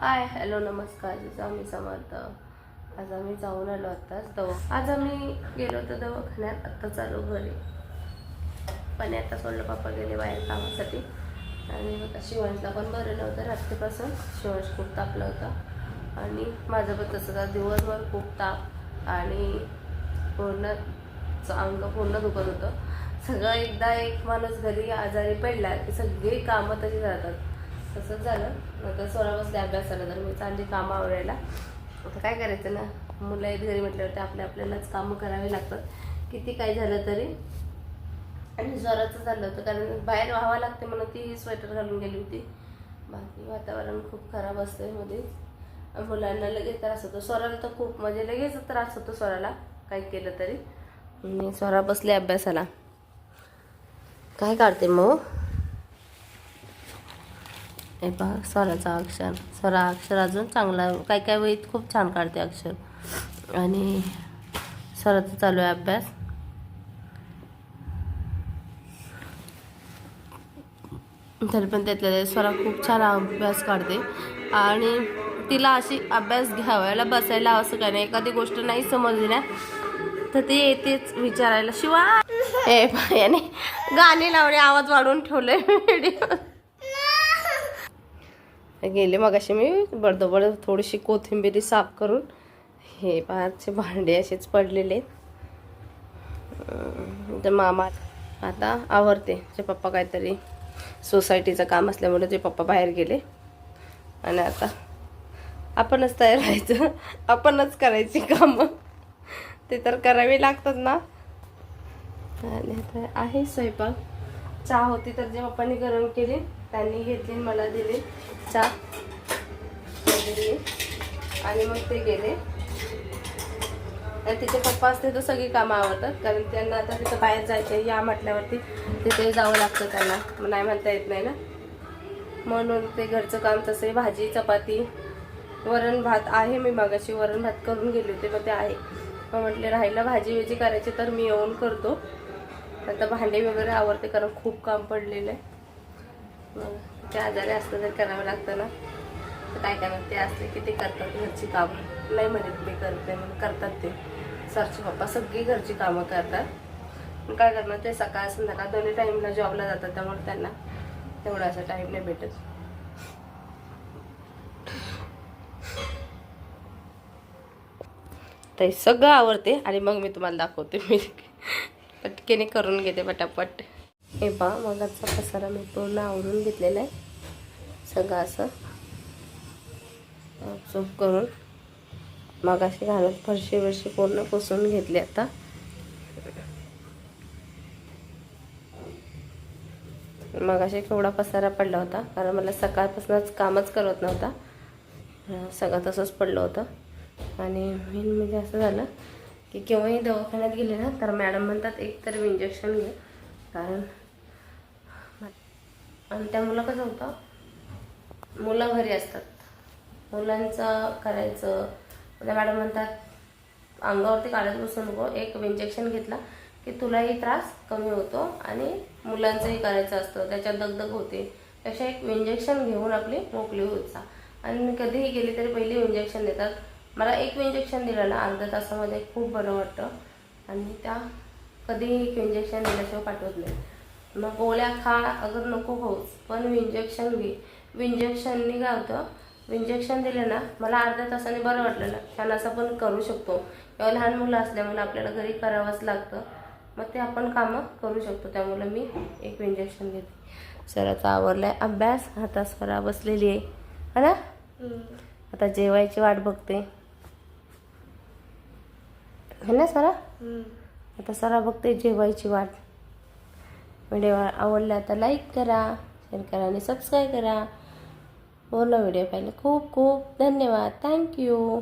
Hi hello नमस्कार. जिचा आम्ही समर्थ. आज आम्ही जाऊन आलो आत्ताच दवा आज आम्ही गेलो होतो दवाखान्यात. आत्ता चालू घरी. पण आता सोडलं पप्पा गेले बाहेर कामासाठी. आणि मग पण बरं नव्हतं रात्रीपासून. शिवांश खूप तापला होता. आणि माझं पण तसंच दिवसभर खूप ताप आणि पूर्ण अंग पूर्ण दुखत होतं. सगळं एकदा एक माणूस घरी आजारी पडला की सगळी कामं तशी जातात. तसंच झालं. नंतर स्वरा बसले अभ्यासाला तर मी चालली कामं आवडायला आता काय करायचं ना? मुलं आहेत घरी म्हटल्यावरती आपल्या आपल्यालाच कामं करावी लागतात. किती काय झालं तरी. आणि स्वराचं झालं होतं कारण बाहेर व्हावं लागते म्हणून ती स्वेटर घालून गेली होती. बाकी वातावरण खूप खराब असते मध्ये. मुलांना लगेच त्रास होतो. स्वराला तर खूप म्हणजे लगेच त्रास होतो स्वराला काही केलं तरी. मी स्वरा बसले अभ्यासाला. काय काढते मग? हे पहा स्वराचा अक्षर. स्वरा अक्षर अजून चांगला काय काय वेळी खूप छान काढते अक्षर. आणि स्वराचा चालू आहे अभ्यास. तरी पण त्यातल्या स्वरा खूप छान अभ्यास काढते. आणि तिला अशी अभ्यास घ्यावायला बसायला असं काय नाही एखादी गोष्ट नाही समजली ना तर ती येतेच विचारायला शिवाय हे पहा, याने गाणी लावणे आवाज वाढवून ठेवले व्हिडिओ गेले मग असे मी बडदबड थोडीशी कोथिंबिरी साफ करून. हे पाचशे भांडे असेच पडलेले तर मामा आता आवरते. जे पप्पा काहीतरी सोसायटीचं काम असल्यामुळे ते पप्पा बाहेर गेले. आणि आता आपणच तयार व्हायचं. आपणच करायची कामं. ते तर करावी लागतात ना. आणि आता आहे स्वयंपाक. चहा होती तर जे पप्पांनी गरम केली. त्यांनी घेतली मला दिली चहा दिली आणि मग ते गेले. आणि तिचे पप्पा असते तर सगळी कामं आवडतात कारण त्यांना आता तिथं बाहेर जायचं या म्हटल्यावरती तिथे जावं लागतं त्यांना. मग नाही म्हणता येत नाही ना. म्हणून ते घरचं काम तसे भाजी चपाती वरण भात आहे मी मागाशी वरण भात करून गेले होते मग ते आहे. मग म्हटले राहिलं भाजी वेजी करायची तर मी येऊन करतो. आता भांडे वगैरे आवडते कारण खूप काम पडलेलं आहे. मग ते आजारी असतं तर करावं लागतं ना. तर काय करणार? ते असले की ते करतात घरची कामं. नाही म्हणत मी करते म्हणून करतात ते. सरचे पप्पा सगळी घरची कामं करतात. मग काय करणार? ते सकाळ संध्याकाळ दोन्ही टाईमला जॉबला जातात. त्यामुळे त्यांना तेवढा असा टाईम नाही भेटत. ते सगळं आवडते आणि मग मी तुम्हाला दाखवते. मी पटकेने करून घेते पटापट. हे पा मग आजचा पसारा मी पूर्ण आवरून घेतलेला आहे. सगळं असं चूप करून. मग अशी घालून फरशी वरशी पूर्ण पुसून घेतली आता. मग अशी केवढा पसारा पडला होता कारण मला सकाळपासूनच कामच करत नव्हता. सगळं तसंच पडलं होतं. आणि मेन म्हणजे असं झालं की केव्हाही दवाखान्यात गेले ना तर मॅडम म्हणतात एक तर इंजेक्शन घे. कारण आणि त्या मुलं कसं होतं मुलं घरी असतात. मुलांचं करायचं. त्या मॅडम म्हणतात अंगावरती काढत बसू नको. एक इंजेक्शन घेतला की तुलाही त्रास कमी होतो आणि मुलांचंही करायचं असतं. त्याच्यात दगदग होते. त्यापेक्षा एक इंजेक्शन घेऊन आपली मोकळी होत जा. आणि मी कधीही गेली तरी पहिले इंजेक्शन देतात. मला एक इंजेक्शन दिलं ना अर्ध्या तासामध्ये खूप बरं वाटतं. आणि त्या कधीही एक इंजेक्शन दिल्याशिवाय पाठवत नाही मग गोळ्या खा अगर नको होच पण इंजेक्शन घे. इंजेक्शननी काय होतं इंजेक्शन दिलं ना मला अर्ध्या तासाने बरं वाटलं ना. छान असं पण करू शकतो. किंवा लहान मुलं असल्यामुळे आपल्याला घरी करावंच लागतं. मग ते आपण कामं करू शकतो. त्यामुळे मी एक इंजेक्शन घेते. सराचा आवडलाय अभ्यास. आता स्वरा बसलेली आहे. है ना? आता जेवायची वाट बघते. है ना सरा? आता सरा बघते जेवायची वाट. व्हिडिओ आवडला तर लाईक करा शेअर करा आणि सबस्क्राईब करा. पूर्ण व्हिडिओ पाहिले खूप खूप धन्यवाद. थँक्यू